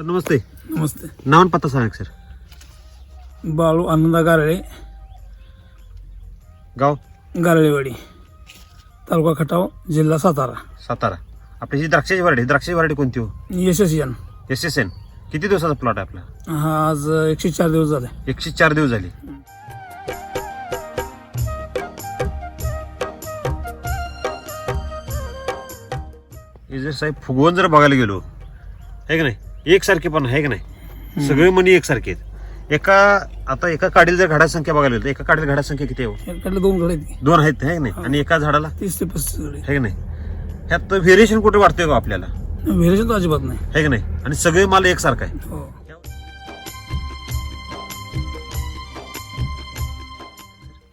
Sir नमस्ते. नमस्ते. नाव आणि पत्ता सांगा सर. बाळू आनंदा गारळे. गाव? गारळेवाडी. तालुका खटाव जिल्हा सातारा. सातारा. आपली ही द्राक्षाची व्हरायटी द्राक्षाची व्हरायटी कोणती हो? S S N S S N किती दिवसाचा प्लॉट आहे आपला? हा आज एकशे चार दिवस झाले. एकशे चार दिवस झाले. हे जर साहेब फुगवून जर बघायला गेलो आहे का नाही? एकसारखे पण आहे का नाही? सगळे मनी एकसारखे आहेत. एका आता एका काडीला जर घडाची संख्या बघायला गेलो तर एका काडीला घडाची संख्या किती आहे हो? दोन घडे आहेत. दोन आहेत आहे का नाही? आणि एका झाडाला? तीस ते पस्तीस घडे आहे का नाही? ह्यात व्हेरिएशन कुठे वाटतंय का आपल्याला? व्हेरिएशन तर अजिबात नाही. आहे का नाही? आणि सगळे माल एकसारखा आहे. हो.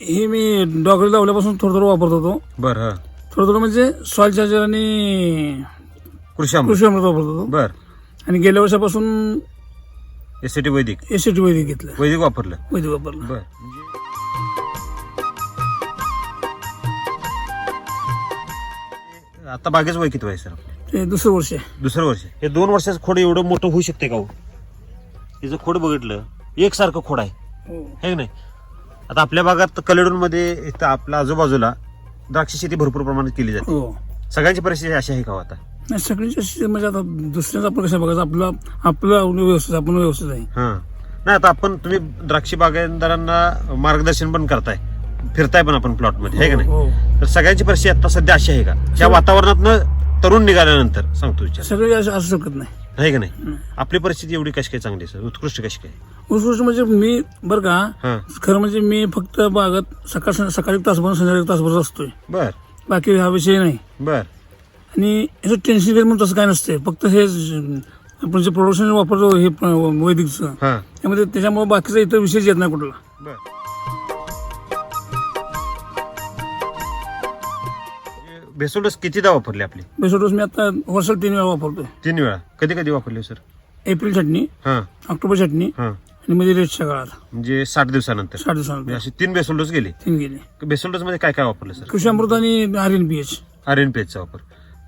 हे मी डॉक्टर लावल्यापासून थोडं थोडं वापरत होतो. बर हा. थोडं थोडं म्हणजे सॉइल चार्जर आणि कृषी कृषी अमृत वापरत होतो. बर. आणि गेल्या वर्षापासून S T Vaidik. S T Vaidik घेतलं. वैदिक वापरलं. वैदिक वापरलं. बर. आता बागेच वय किती वय सर ते दुसरं वर्ष आहे. दुसरं वर्ष हे दोन वर्षाचं खोड एवढं मोठं होऊ शकते का हो? हिचं खोड बघितलं एकसारखं खोड आहे. हो. है की नाही? आता आपल्या भागात कलेडून मध्ये इथं आपल्या आजूबाजूला द्राक्ष शेती भरपूर प्रमाणात केली जाते. हो. सगळ्यांची परिस्थिती अशी आहे का हो आता? नाही सगळ्यांची अशी म्हणजे आता दुसऱ्यांचं आपण कसं बघायचं आपलं आपलं व्यवस्थित आपण व्यवस्थित आहे. हा. नाही आता आपण तुम्ही द्राक्षी बागायतदारांना मार्गदर्शन पण करताय. फिरताय पण आपण प्लॉटमध्ये आहे का नाही? हो तर सगळ्यांची परिस्थिती आता सध्या अशी आहे का? त्या वातावरणात तरुण निघाल्यानंतर सांगतो विचार. सगळे असे असू शकत नाही. आहे का नाही? नाही. आपली परिस्थिती एवढी कशी काय चांगली आहे सर? उत्कृष्ट कशी काय? उत्कृष्ट म्हणजे मी बरं का हा. खरं म्हणजे मी फक्त बागात सकाळ सकाळी एक तासभर संध्याकाळी एक तासभर असतोय. बर. बाकी हा विषय नाही. बर. आणि याचं टेन्शन घेत म्हणून तसं काय नसते फक्त हे आपण जे प्रोडक्शन वापरतो हे प- वैदिकचं हा. त्यामध्ये त्याच्यामुळे बाकीचा इतर विषय येत नाही कुठला. बर. बेसोडस कितीदा वापरले आपले? बेसोडोस मी आता वर्षाला तीन वेळा वापरतोय. तीन वेळा. कधी कधी वापरले सर? एप्रिल चटणी हा. ऑक्टोबर चटणी हा. आणि मध्ये रेटच्या काळात म्हणजे साठ दिवसानंतर. साठ दिवसानंतर. म्हणजे असे तीन बेसोल्डोस गेले. तीन गेले. बेसोल्डोस मध्ये काय काय वापरलं सर? कृषी अमृत आणि R N P H R N चा वापर.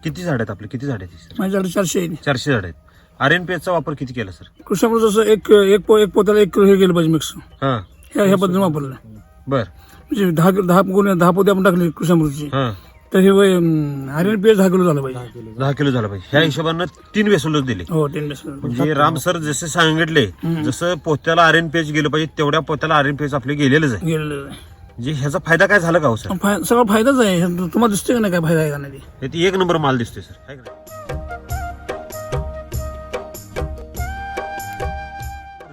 किती झाड आहेत आपले? किती झाड आहेत सर? माझ्याकडे चारशे आहे चारशे झाड आहेत. आर एन चा वापर किती केला सर? कृषी अमृत जसं एक एक पो एक पोत्याला एक किलो हे गेलं पाहिजे मिक्स हा. ह्या ह्या पद्धतीने वापरलं. बर. म्हणजे दहा किलो दहा गुण दहा पोते आपण टाकले कृषी अमृतची हा. तर हे आर एन पी एच दहा किलो झालं पाहिजे. दहा किलो झाला पाहिजे. ह्या हिशोबानं तीन बेसोल्डोस दिले. हो टेन बेस म्हणजे राम सर जसे सांगितले जसं पोत्याला आर एन पेज गेलं पाहिजे तेवढ्या पोत्याला आर एन पेज आपले गेलेलंच आहे. गेलेलं आहे. म्हणजे ह्याचा फायदा काय झाला का हो सर? फाय- सगळा फायदाच आहे. तुम्हाला दिसतोय का नाही? काय फायदा आहे का नाही ते? हे ती एक नंबर माल दिसतोय सर. है का नाही?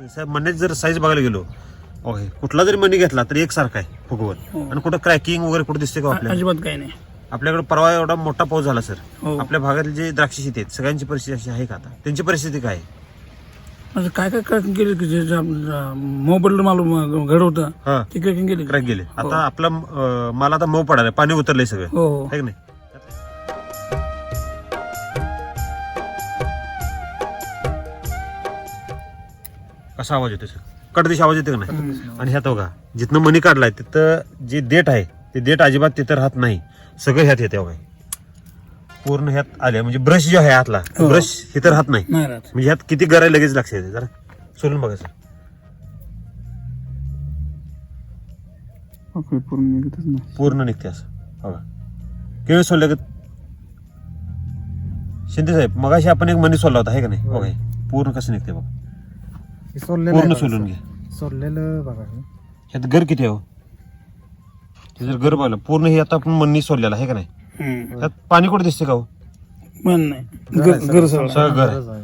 साहेब जर साईज बघायला गेलो ओके कुठला जरी मनी घेतला तर एकसारखा आहे फुगवत हो. आणि कुठं क्रॅकिंग वगैरे कुठं दिसते का आपल्याला? अजिबात काही नाही. आपल्याकडे परवा एवढा मोठा पाऊस झाला सर. हो. आपल्या भागातली जे द्राक्ष शेती आहेत सगळ्यांची परिस्थिती अशी आहे का आता? त्यांची परिस्थिती काय आहे? म्हणजे काय काय क्रॅकिंग केली की जे मोबाईल माल घडवतं हा. ते क्रॅकिंग केली क्रॅक गेले आता आपला अं, माल आता मऊ पडायला पाणी उतरलंय सगळं. हो हो. की नाही? कसा आवाज येतो सर? कडदिश आवाज येतो का नाही? आणि ह्यात बघा जिथनं मणी काढलाय तिथं जे देठ आहे ते देठ अजिबात तिथं राहत नाही. सगळं ह्यात येते बघा. पूर्ण ह्यात आले. म्हणजे ब्रश जो आहे हातला हो. ब्रश तिथं राहत नाही. नाही राहत. म्हणजे ह्यात किती गराय लगेच लक्ष येते जरा सोडून बघा सर. पूर्ण निघतच नाही. पूर्ण निघते असं. बघा. केळी सोडलं का? शिंदे साहेब मगाशी आपण एक मनी सोडला होता आहे का नाही? बघा हे. पूर्ण कसं निघते बघा. हे सोललेलं पूर्ण आहे बघा सोलून सर. घ्या. सोललेलं बघा हे. ह्यात घर किती आहे हो हे जर घर पाहिलं पूर्ण हे आता आपण मनी सोडलेलं आहे का नाही? हम्म. त्यात पाणी कुठे दिसते का हो पण नाही घर सगळं आहे.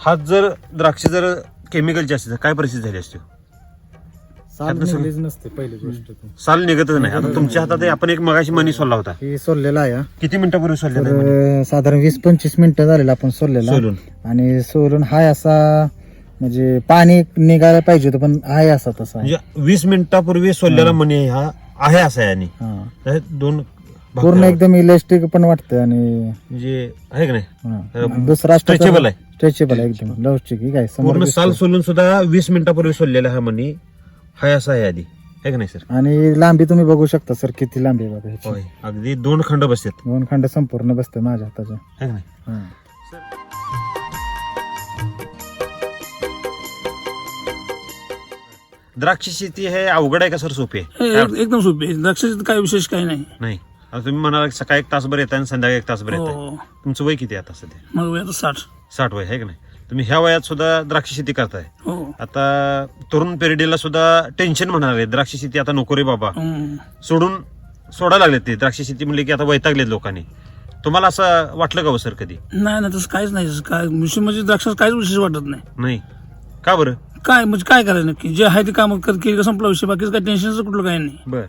हात जर द्राक्ष जर केमिकलची असते तर काय परिस्थिती झाली असते साल त्यातलं सगळं- निघलीच नसते पहिली गोष्ट ती. साल निघतच नाही आता तुमच्या हातात आपण एक मगाशी मनी सोडला होता हे सोललेलं आहे हा. किती मिनिटापूर्वी सोडलेला आहे मणी? साधारण वीस पंचवीस मिनिटं झालेलं आपण सोललेला सोलून आणि सोलून हाय असा म्हणजे पाणी निघायला पाहिजे होतं पण आहे असा तसा आहे. म्हणजे वीस मिनिटापूर्वी सोडलेला मनी हा आहे असा आहे आणि हा. हे दोन पूर्ण एकदम इलेस्टिक पण वाटतं आणि म्हणजे दुसरा स्ट्रेचेबल आहे. स्ट्रेचेबल आहे एकदम. लवचिक काय पूर्ण साल सोलून सुद्धा वीस मिनिटापूर्वी सोललेला हा मनी. हा असा आहे आधी. का नाही सर? आणि लांबी तुम्ही बघू शकता सर किती लांबी बघा अगदी दोन खंड बसतात. दोन खंड संपूर्ण बसते माझ्या हाताच्या. द्राक्ष शेती हे अवघड आहे का सर सोपी आहे? एकदम सोपी आहे. द्राक्षाचे काय विशेष काही नाही. नाही. तुम्ही म्हणाला की सकाळी एक तासभर येत आणि संध्याकाळी एक तासभर येत हो तुमचं वय किती आहे आता सध्या? मग वय आता साठ. साठ वय आहे का नाही? तुम्ही ह्या वयात सुद्धा द्राक्ष शेती करताय. हो. आता तरुण पिरियडला सुद्धा टेन्शन आहे द्राक्ष शेती आता नको रे बाबा. हम्म. सोडून सोडायला लागलेत ते. द्राक्ष शेती म्हणले की आता वैतागलेत लोकांनी. तुम्हाला असं वाटलं का हो सर कधी? नाही नाही तसं काहीच नाही. तसं काय विशेष म्हणजे द्राक्षाचं काहीच विशेष वाटत नाही. नाही. का बरं? काय म्हणजे काय करायचं नक्की? जे आहे ते काम कर केली का संपला विषय. बाकीचं काय टेन्शनचं कुठलं काही नाही. बर.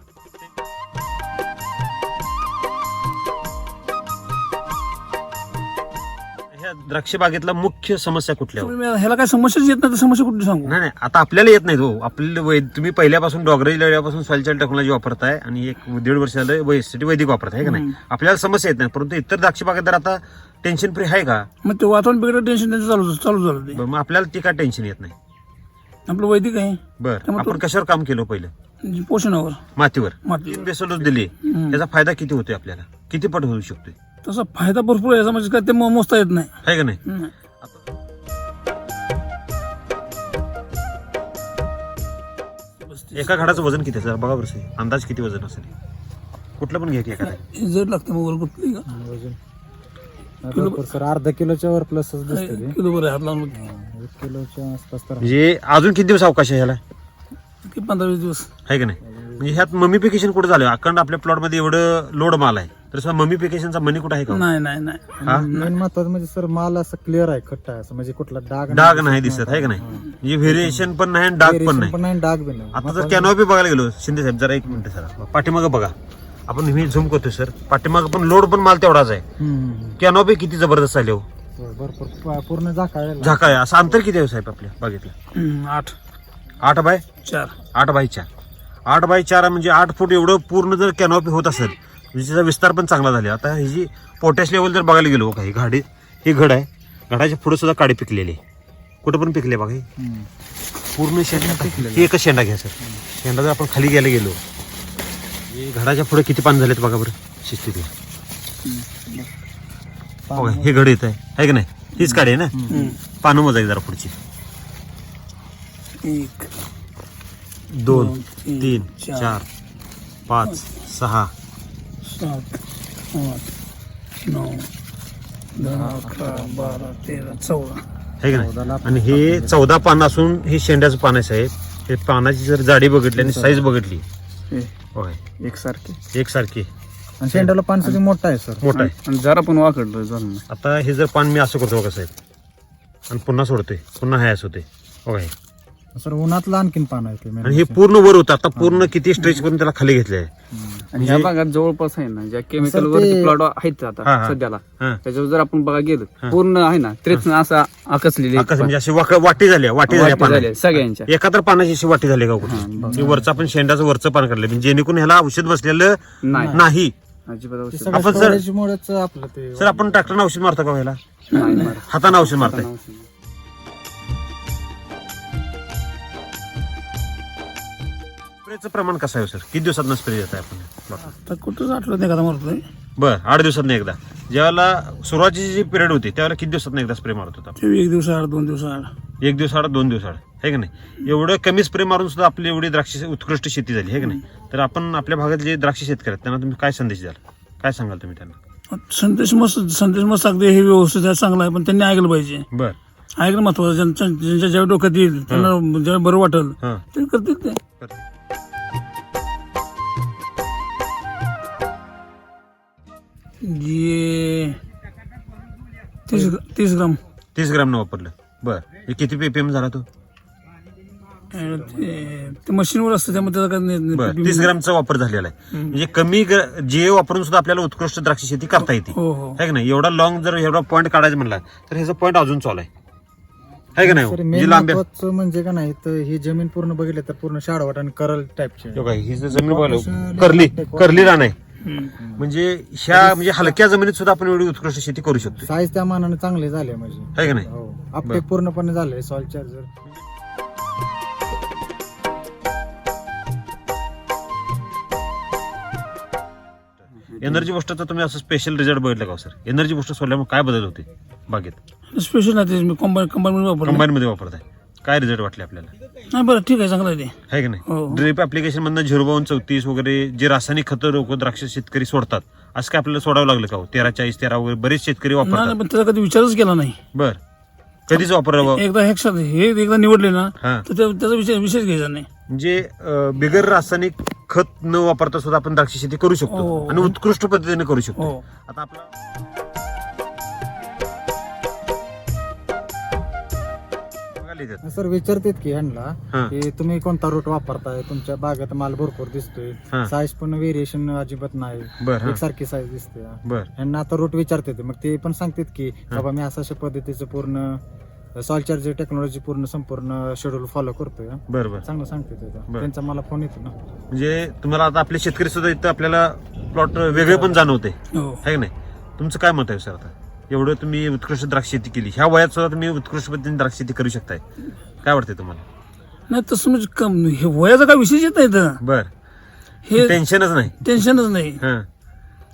द्राक्ष बागेतला मुख्य समस्या कुठल्या हो? तुम्ही ह्याला काय समस्याच येत नाही तर समस्या कुठली सांगू? नाही नाही आता आपल्याला येत नाही हो. आपल्याला वै- तुम्ही पहिल्यापासून डॉगरेज लेवल्यापासून सॉइल टेक्नॉलॉजी वापरताय आणि एक दीड वर्ष झालं वैसिटी वैदिक वापरताय है का नाही? आपल्याला समस्या येत नाही परंतु इतर द्राक्ष बागेदार आता टेन्शन फ्री आहे का? मग ते वातावरण बिघडलं टेन्शन त्यांचं चालू चालू झालं ते. बरं, मग आपल्याला ती काय टेन्शन येत नाही? आपलं वैदिक आहे. बर आपण कशावर काम केलं पहिलं? म्हणजे पोषणावर. मातीवर. तीन डोस दिले. त्याचा फायदा किती होतोय आपल्याला? किती पट होऊ शकतोय? तसा फायदा भरपूर आहे याचा म्हणजे काय ते मो- मोजता येत नाही. आहे का नाही? हम्म. एका घाडाचं वजन किती असेल बघा बरं सर. अंदाज किती वजन असेल? कुठलं पण घ्या की एखादा. हे जड लागतं मोबाईल कुठली का? भरपूर सर अर्धा किलोच्या वर दिसते ते किलो बरं हात लावून बघ. हा, एक किलोच्या आसपास तर म्हणजे अजून किती दिवस अवकाश आहे ह्याला? किती पंधरा वीस दिवस. आहे का नाही? म्हणजे ह्यात ममिफिकेशन कुठे झालं? अखंड आपल्या प्लॉटमध्ये एवढं लोड माल आहे. तर सर ममिफिकेशनचा मनी कुठं आहे का? नाही नाही नाही. हा? मेन महत्वाचं म्हणजे सर माल असं क्लिअर आहे खट्टा आहे. असं म्हणजे कुठला डाग डाग नाही दिसत आहे का नाही? म्हणजे व्हेरिएशन पण नाही आणि डाग पण Variation नाही. पण नाही डाग बी नाही. आता जर कॅनॉपी बघायला गेलो शिंदे साहेब जरा एक मिनिट सर. पाठीमागं बघा. आपण नेहमी झूम करतोय सर. पाठीमागं पण लोड पण माल तेवढाच आहे. हम्म, हम्म, कॅनॉपी किती जबरदस्त आली हो. हम्म. भरपूर. प- पूर्ण झाकाळलेला झाका आहे असं अंतर किती आहे साहेब आपल्या बागेतलं हम्म, आठ. आठ बाय? चार. आठ बाय चार. आठ बाय चार म्हणजे आठ फूट एवढं पूर्ण जर कॅनॉपी होत असेल म्हणजे त्याचा विस्तार पण चांगला झाला. आता ही जी पोटॅश लेवल जर बघायला गेलो काही घाडी ही घड आहे. घडाच्या पुढे सुद्धा काडी पिकलेली आहे. कुठं पण पिकले बघा हे. पूर्ण शेंडा पिकलेली ही एकच शेंडा घ्या सर. शेंडा जर आपण खाली घ्यायला गेलो हे घडाच्या पुढे किती पान झालेत बघा बरं. शिस्तीत बघा हे घड येत आहे. का नाही? हीच काडी आहे ना. पानं मोजायची जरा पुढची. एक दोन तीन, चार पाच सहा सात आठ नऊ दहा अकरा बारा तेरा चौदा. है का नाही? आणि हे चौदा पान असून हे शेंड्याचं पान आहे साहेब. हे पानाची जर जाडी बघितली आणि साईज बघितली. होय एकसारखे. एकसारखी. आणि शेंड्याला पान सगळं मोठं आहे सर. मोठा आहे. आणि जरा पण वाकडलं झालं नाही. आता हे जर पान मी असं करतो बघा साहेब. आणि पुन्हा सोडतोय. पुन्हा हाय असं होते हे. सर उन्हातलं आणखीन पान आहे ते आणि हे पूर्ण वर होतं. आता पूर्ण किती स्ट्रेच करून त्याला खाली घेतलंय. आणि ह्या भागात जवळपास आहे ना ज्या केमिकल वरती प्लॉट आहेत हा, आता हा. सध्याला हा. त्याच्यावर जर आपण बघा गेलं पूर्ण आहे ना त्रेच असा आकसलेली आकाश म्हणजे अशी वाक- वाटी झाली वाटी झाल्या सगळ्यांच्या. एका तर पानाची अशी वाटी झाली का कुठे? हे वरचं आपण शेंडाचं वरचं पान काढलं म्हणजे जेणेकरून ह्याला औषध बसलेलं नाही. नाही. अजिबात ते औषध सगळं आपण सर- storage मुळेच आपलं ते सर आपण ट्रॅक्टरनं औषध मारतो का ह्याला? नाही मारत. हाताने औषध मारताय. स्प्रेचं प्रमाण कसं आहे हो सर? किती दिवसात स्प्रे देत आहे आपण? आता कुठंच आठवत नाही का मारतोय. बर आठ दिवसात एकदा. ज्यावेळेला सुरुवातीची जी पिरियड होती त्यावेळेला किती दिवसात एकदा स्प्रे मारत होता एक दिवस आड दोन दिवस आड. आपण? एक दिवस आड दोन दिवस आड. आहे का नाही? एवढं कमी स्प्रे मारून सुद्धा आपली एवढी द्राक्ष उत्कृष्ट शेती झाली आहे का नाही? तर आपण आपल्या भागात जे द्राक्ष शेतकरी आहेत त्यांना तुम्ही काय संदेश द्याल? काय सांगाल तुम्ही त्यांना? संदेश मस्त संदेश मस्त अगदी हे व्यवस्थित आहे चांगला आहे पण त्यांनी ऐकलं पाहिजे. बर. ऐकलं महत्वाचं ज्यांच्या ज्यांच्या ज्यावेळी डोक्यात येईल त्यांना बरं वाटेल हां. ते करतील ते. जे तीस तीस ग्राम. तीस ग्रामनं वापरलं. बर. हे किती पीपीएम झाला तो? अं, ते- ते मशीनवर असतं त्यामुळे त्याचा बर. नाही- तीस ग्रामचा वापर झालेला आहे. म्हणजे कमी जे वापरून सुद्धा आपल्याला उत्कृष्ट द्राक्ष शेती करता येते. हो हो. आहे का नाही? एवढा लॉंग जर एवढा पॉईंट काढायचा म्हणला तर ह्याचा पॉईंट अजून चालू आहे. आहे का नाही हो? म्हणजे मेन लांब महत्वाचं म्हणजे का नाही तर ही जमीन पूर्ण बघितली तर पूर्ण शाडवाट आणि करल टाईपची आहे. हे जर जमीन बघायला करली करली रान आहे. म्हणजे ह्या म्हणजे हलक्या जमिनीत सुद्धा आपण एवढी उत्कृष्ट शेती करू शकतो साईज त्या मानाने चांगले झाले म्हणजे. आहे का नाही? हो. अपटेक पूर्णपणे झाले सॉइल चार्जर एनर्जी बुस्टरचा तुम्ही असं स्पेशल रिझल्ट बघितलं का सर एनर्जी बुस्टर सोडल्यामुळे काय बदल होते बागेत? स्पेशल मी कंबाईन कंबाईन मध्ये वापरलं कंबाईन मध्ये वापरताय. काय रिझल्ट वाटले आपल्याला? नाही बरं ठीक आहे चांगलं आहे ते. आहे की हो. नाही ड्रिप ऍप्लिकेशन मधनं झिरो बावन चौतीस वगैरे जे रासायनिक खतं रोग द्राक्ष शेतकरी सोडतात असं काय आपल्याला सोडावं लागलं का हो? तेरा चाळीस तेरा वगैरे बरेच शेतकरी नाही वापरतात. नाही, पण त्याचा कधी विचारच केला नाही. बर. कधीच वापरावं? एकदा हे क्षात- हे एकदा निवडले ना हा. तर त्या- त्याचा विषय विशेष घ्यायचा नाही. म्हणजे अं, बिगर रासायनिक खत न वापरता सुद्धा आपण द्राक्ष शेती करू शकतो हो. आणि उत्कृष्ट पद्धतीने करू शकतो. हो. आता आपला सर विचारतात की ह्यांना हा. की तुम्ही कोणता रूट वापरताय? तुमच्या बागेत माल भरपूर दिसतोय. साईज पण व्हेरिएशन अजिबात नाही. एकसारखी साईज दिसते. ह्यांना आता रूट विचारतात. मग ते पण सांगतात की बाबा मी अशा अशा पद्धतीचं पूर्ण सॉल चार्जर टेक्नॉलॉजी पूर्ण संपूर्ण शेड्यूल फॉलो करतोय. बर बर. चांगलं सांगते. त्यांचा मला फोन येतो ना. म्हणजे तुम्हाला आता आपले शेतकरी सुद्धा इथं आपल्याला प्लॉट वेगळे पण जाणवते. हो. आहे नाही? तुमचं काय मत आहे सर आता? एवढं तुम्ही उत्कृष्ट द्राक्ष शेती केली. ह्या वयात सुद्धा तुम्ही उत्कृष्ट पद्धतीने द्राक्ष शेती करू शकताय. काय वाटतंय तुम्हाला? नाही तसं म्हणजे कम- हे वयाचा काय विषयच येत नाही इथं. बर. हे टेन्शनच नाही. टेन्शनच नाही. हा.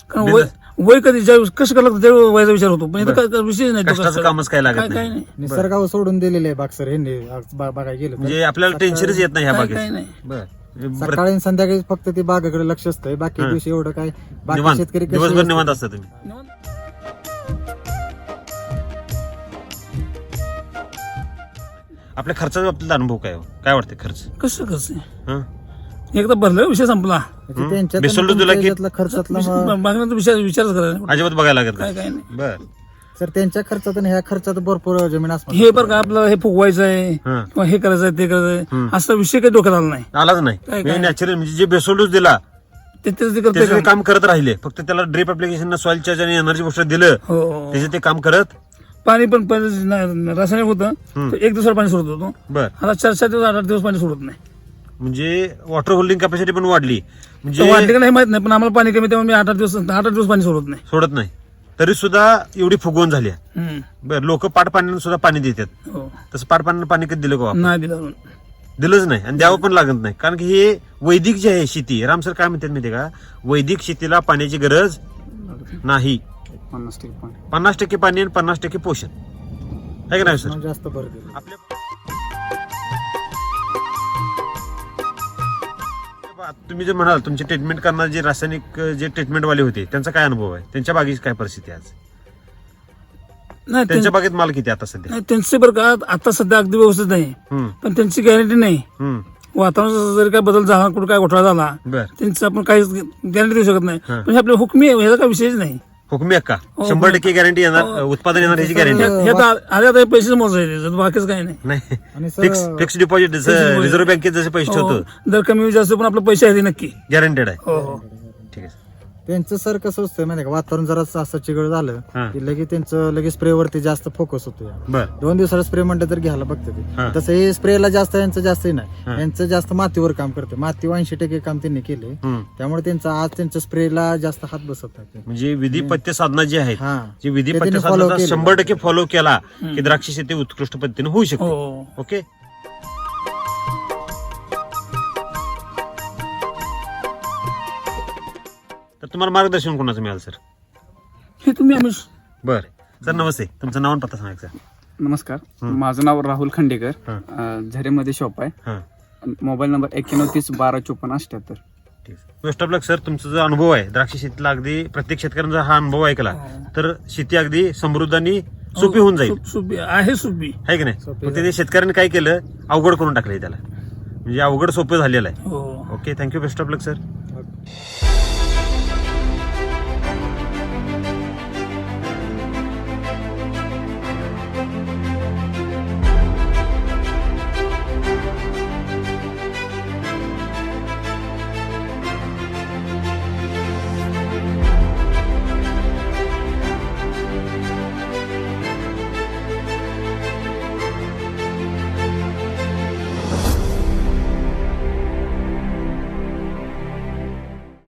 कारण वय वय कधी ज्या कसं करायला लागतं त्यावेळी वयाचा विचार होतो. पण इथं काय काय विषय नाही तो कष्टाचं कसा- कामच काय लागत काय नाही. निसर्गावर सोडून दिलेले आहे बाग सर बा- बघायला गेलं तर. म्हणजे आपल्याला टेन्शनच येत नाही ह्या काय- काय बागेत नाही. बर. सकाळी आणि संध्याकाळी फक्त ते बागाकडे लक्ष असतंय. बाकी हा. दिवशी एवढं काय बाकी निवांत. शेतकरी कसे दिवसभर? निवांत असता तुम्ही. निवांत. आपल्या खर्चाच्या बाबतीत अनुभव काय हो? काय वाटतं खर्च कसं कसं हा? एकदा भरलं विषय संपला म्हणजे त्यांच्यात बेसोल्डो तुला याच्यातला खर्चातला मग- मागण्याचा विचार विचारच करायला नाही. अजिबात बघायला लागत काय नाही काय नाही बर सर त्यांच्या खर्चात आणि ह्या खर्चात भरपूर जमीन असणार हे बरं का आपलं हे फुगवायचं आहे हा किंवा हे करायचं आहे ते करायचं. आहे असा विषय काही डोक्यात आला नाही आलाच नाही काय- काय? नॅचरल म्हणजे जे बेसोल्डोस दिला ते तेच ते करते त्याचं ते काम करत राहिले फक्त त्याला ड्रिप ऍप्लिकेशन सॉइल चार्ज आणि एनर्जी बुस्टर दिलं हो हो. त्याचे ते काम करत पाणी पण पहिले न- रासायनिक होतं. हम्म. तर एक दिवसावर पाणी सोडत होतो. बर. आता चार चार दिवस आठ आठ दिवस पाणी सोडत नाही. म्हणजे वॉटर होल्डिंग कॅपॅसिटी पण वाढली. तर म्हणजे वाढले का नाही माहीत नाही पण आम्हाला पाणी कमी त्यामुळे मी आठ आठ दिवस आठ आठ दिवस पाणी सोडत नाही. सोडत नाही. तरी सुद्धा एवढी फुगवून झाली आहे. हम्म. बर लोक पाट पाण्यानं सुद्धा पाणी देतात. हो. तसं पाट पाण्यानं पाणी कधी दिलं का? नाही दिलं अजून. दिलंच नाही. आणि द्यावं पण लागत नाही. कारण की हे वैदिक जे आहे शेती राम सर काय म्हणतात माहितीये का? वैदिक शेतीला पाण्याची गरज नाही. पन्नास टक्के पाणी. पन्नास टक्के पाणी आणि पन्नास टक्के पोषण. आहे का नाही सर? जास्त भर दिली. आपल्या तुम्ही जे म्हणाल तुमचे ट्रीटमेंट करणार जे रासायनिक जे ट्रीटमेंट वाले होते त्यांचा काय अनुभव आहे? त्यांच्या बागेची काय परिस्थिती आहे आज? नाही त्यांच्या त्यां- बागेत माल किती आता सध्या? नाही, त्यांचे बरं का आता सध्या अगदी व्यवस्थित नाही. हम्म, पण त्यांची गॅरंटी नाही. हम्म, वातावरणाचा जरी काय बदल झाला कुठं काय घोटाळा झाला बर. त्यांचं आपण काहीच गॅरंटी देऊ शकत नाही. हा. पण हे आपले हुकमी आहे ह्याचा काही विषयच नाही. हुकमी आहे का हो, शंभर हो. टक्के गॅरंटी येणार हो. उत्पादन येणार याची गॅरंटी हो. आता आले आता पैसे मोजायचे बाकीच काही नाही नाही आणि sir fix fix deposit. Reserve बँकेत जसे पैसे ठेवतो दर कमी जास्त पण आपले पैसे आहे नक्की गॅरंटेड हो हो आहे त्यांचं सर कसं असतं माहिती का? वातावरण जरा असं चिगळ झालं हा. की लगेच त्यांचं लगेच स्प्रे वरती जास्त फोकस होतो बर. दोन दिवसाला स्प्रे म्हणलं तर घ्यायला बघते हा. ते तसं हे स्प्रेला जास्त यांचं जास्त हा. नाही यांचं जास्त मातीवर काम करते माती ऐंशी टक्के काम त्यांनी केले हम्म. त्यामुळे त्यांचा आज त्यांच्या स्प्रेला जास्त हात बसत नाही म्हणजे विधी पथ्य साधना जी आहेत हा. जे विधी ते पथ्य त्यांनी follow साधनाचा केलं. शंभर टक्के फॉलो केला की द्राक्ष शेती उत्कृष्ट पद्धतीने होऊ शकते. हो. ओके? तर तुम्हाला मार्गदर्शन कोणाचं मिळालं सर? हे तुम्ही आम्ही बर. सर नमस्ते. तुमचं नाव आणि पत्ता सांगायचं नमस्कार. माझं नाव राहुल खांडेकर. हा. अं, झरेमध्ये शॉप आहे. हां. मोबाईल नंबर एक्क्याण्णव तीस बारा चोपन्न अठ्याहत्तर. ठीक बेस्ट ऑफ लक सर तुमचा जो अनुभव आहे द्राक्ष शेतीला अगदी प्रत्येक शेतकऱ्यांचा हा अनुभव ऐकला. तर शेती अगदी समृद्ध आणि सोपी होऊन जाईल. आहे सुपी. आहे की नाही? सोपी मग ते शेतकऱ्यांनी काय केलं? अवघड करून टाकलंय त्याला. म्हणजे अवघड सोपं झालेलं आहे. हो. Okay thank you best of luck sir